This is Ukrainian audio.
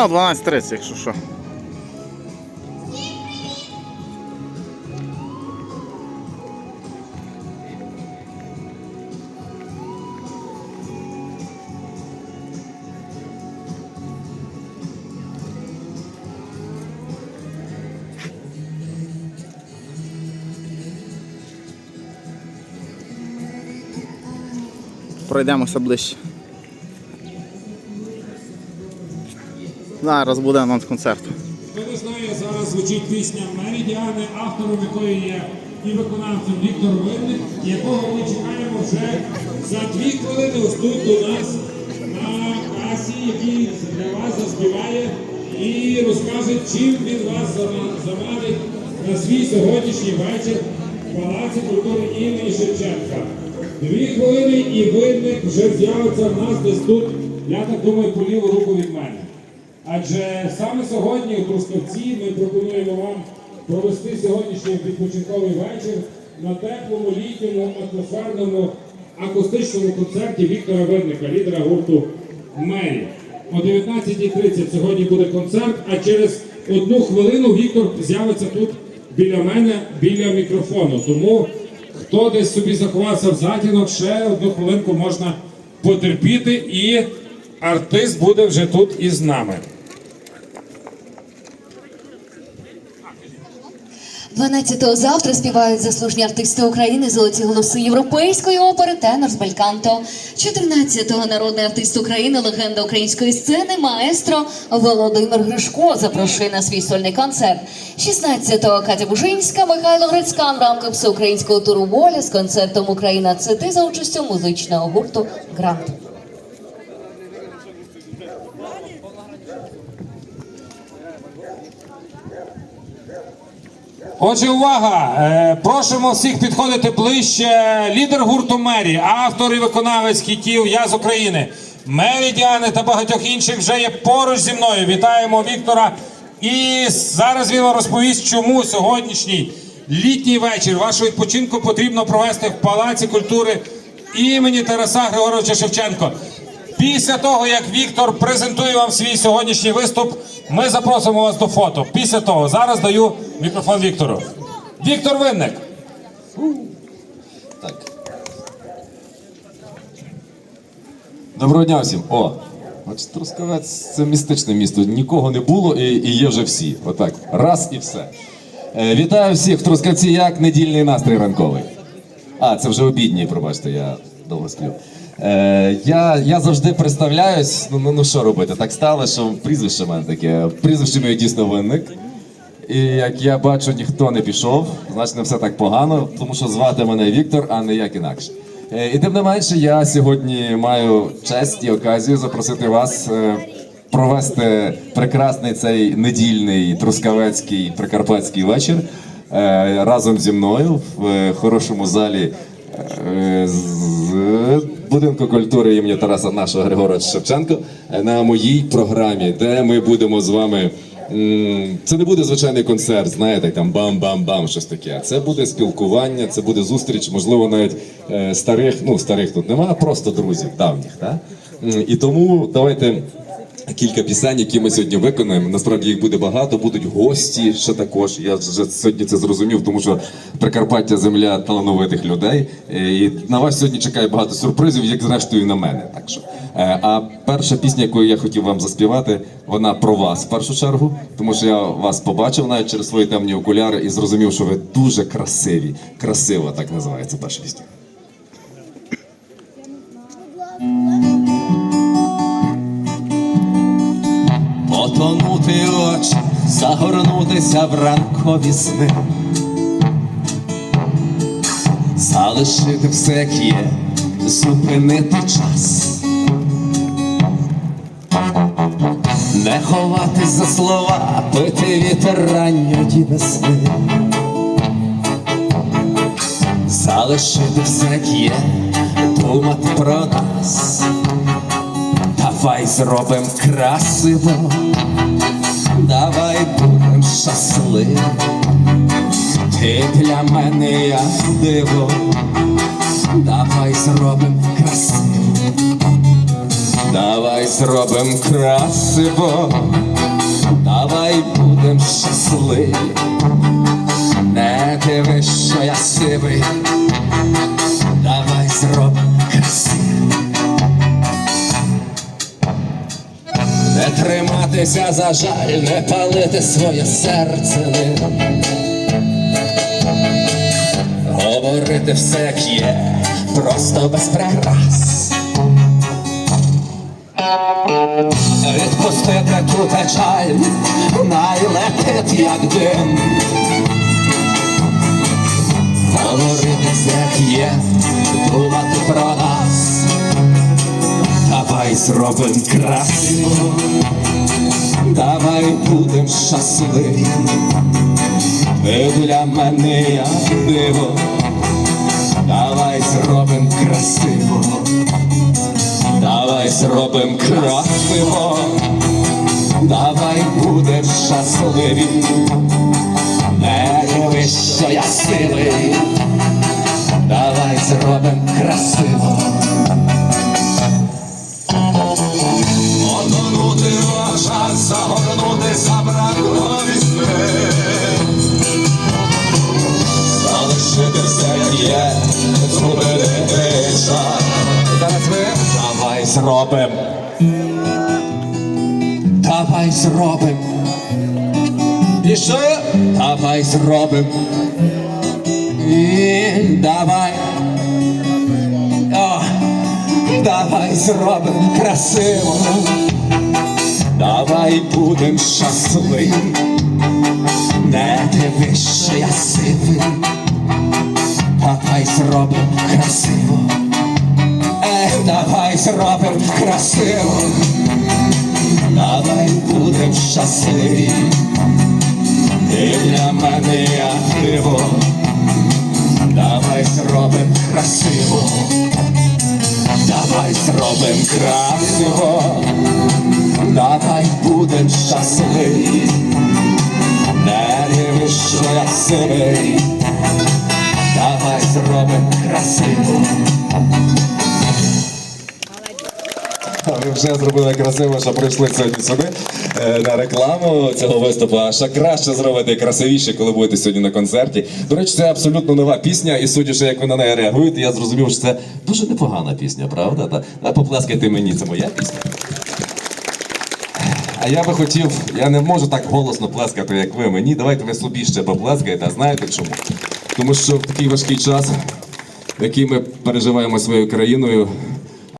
Ну, 12.30, якщо що. Пройдемося ближче. Зараз буде анонс концерту. Хто не знає, зараз звучить пісня Меридіани, автором якої є і виконавцем Віктор Винник, якого ми чекаємо вже за дві хвилини ось тут до нас на касі, який для вас заспіває і розкаже, чим він вас заманить на свій сьогоднішній вечір в Палаці культури імені Шевченка. Дві хвилини і винник вже з'явиться в нас десь тут, я так думаю, по ліву руку від мене. Адже саме сьогодні у Трускавці ми пропонуємо вам провести сьогоднішній відпочинковий вечір на теплому, літньому, атмосферному акустичному концерті Віктора Винника, лідера гурту Мері. О 19.30 сьогодні буде концерт, а через одну хвилину Віктор з'явиться тут біля мене, біля мікрофону. Тому хто десь собі заховався в затінок, ще одну хвилинку можна потерпіти і артист буде вже тут із нами. 12-го завтра співають заслужені артисти України, золоті голоси європейської опери тенор з Бельканто. 14-го народний артист України, легенда української сцени, маестро Володимир Гришко запрошує на свій сольний концерт. 16-го Катя Бужинська, Михайло Грицькан в рамках всеукраїнського туру воля з концертом Україна ЦТ за участю музичного гурту Грант. Отже, увага! Е, Просимо всіх підходити ближче. Лідер гурту Мері, автор і виконавець хітів Я з України. Мері Діани та багатьох інших вже є поруч зі мною. Вітаємо Віктора. І зараз він вам розповість, чому сьогоднішній літній вечір вашого відпочинку потрібно провести в Палаці культури імені Тараса Григоровича Шевченко. Після того, як Віктор презентує вам свій сьогоднішній виступ, ми запросимо вас до фото. Після того зараз даю мікрофон Віктору. Віктор Винник. Так. Доброго дня всім. О, бачите, Трускавець це містичне місто. Нікого не було і, і є вже всі. Отак. Раз і все. Е, вітаю всіх в Трускавці, як недільний настрій ранковий. А, це вже обідній, пробачте, я довго сплю. Е, я, я завжди представляюсь. Ну, ну, ну що робити? Так стало, що прізвище в мене таке. Прізвище моє дійсно винник. І як я бачу, ніхто не пішов, значить не все так погано, тому що звати мене Віктор, а не як інакше. Е, І тим не менше, я сьогодні маю честь і оказію запросити вас е, провести прекрасний цей недільний трускавецький прикарпатський вечір е, разом зі мною в хорошому залі з будинку культури імені Тараса нашого Григоровича Шевченко на моїй програмі, де ми будемо з вами. Це не буде звичайний концерт, знаєте, там бам-бам-бам, щось таке. Це буде спілкування, це буде зустріч, можливо, навіть е, старих, ну старих тут немає, просто друзів давніх. Да? І тому давайте кілька пісень, які ми сьогодні виконаємо. Насправді їх буде багато, будуть гості ще також. Я вже сьогодні це зрозумів, тому що Прикарпаття земля талановитих людей. І на вас сьогодні чекає багато сюрпризів, як зрештою і на мене. Так що. Е, А перша пісня, яку я хотів вам заспівати, вона про вас в першу чергу, тому що я вас побачив навіть через свої темні окуляри і зрозумів, що ви дуже красиві. Красива так називається перша пісня. Потонути очі, загорнутися в ранкові сни, залишити все, як є, зупинити час, не ховатись за слова, пити вітер ранньої весни, залишити все, як є, думати про нас. Давай зробим красиво, давай будем щасливі. Ти для мене як диво, давай зробим красиво, давай зробим красиво, давай будем щасливі. За жаль, не палити своє серце. Говорити все як є, просто без прикрас. Відпустити ту печаль, найлетить як дим. Говорити все як є, думати про нас. Давай зробим красиво, давай будем щасливі. Ти для мене як диво, давай зробим красиво, давай зробим красиво, давай будем щасливі. Не дивись, що я сивий, давай зробим красиво. Залишити все є, згубити час. Зараз ви давай зробим. Давай зробим. Що? Давай зробим. І давай. О, давай зробим красиво. Давай будем щасливі. Не дивись, що я сивий. Давай зробим красиво. Ех, давай зробим красиво. Давай будем щасливі. Ти для мене як диво. Давай зробим красиво. Давай зробим красиво. Давай будем щасливі. Не дивись, що я сивий. Давай зробим красиво. Ви вже зробили красиво, що прийшли сьогодні сюди е, на рекламу цього виступу. А ще краще зробити красивіше, коли будете сьогодні на концерті. До речі, це абсолютно нова пісня, і судячи, як ви на неї реагуєте, я зрозумів, що це дуже непогана пісня, правда? Та поплескайте мені, це моя пісня. А я би хотів, я не можу так голосно плескати, як ви мені. Давайте ви собі ще поплескаєте. А знаєте чому? Тому що в такий важкий час, який ми переживаємо своєю країною,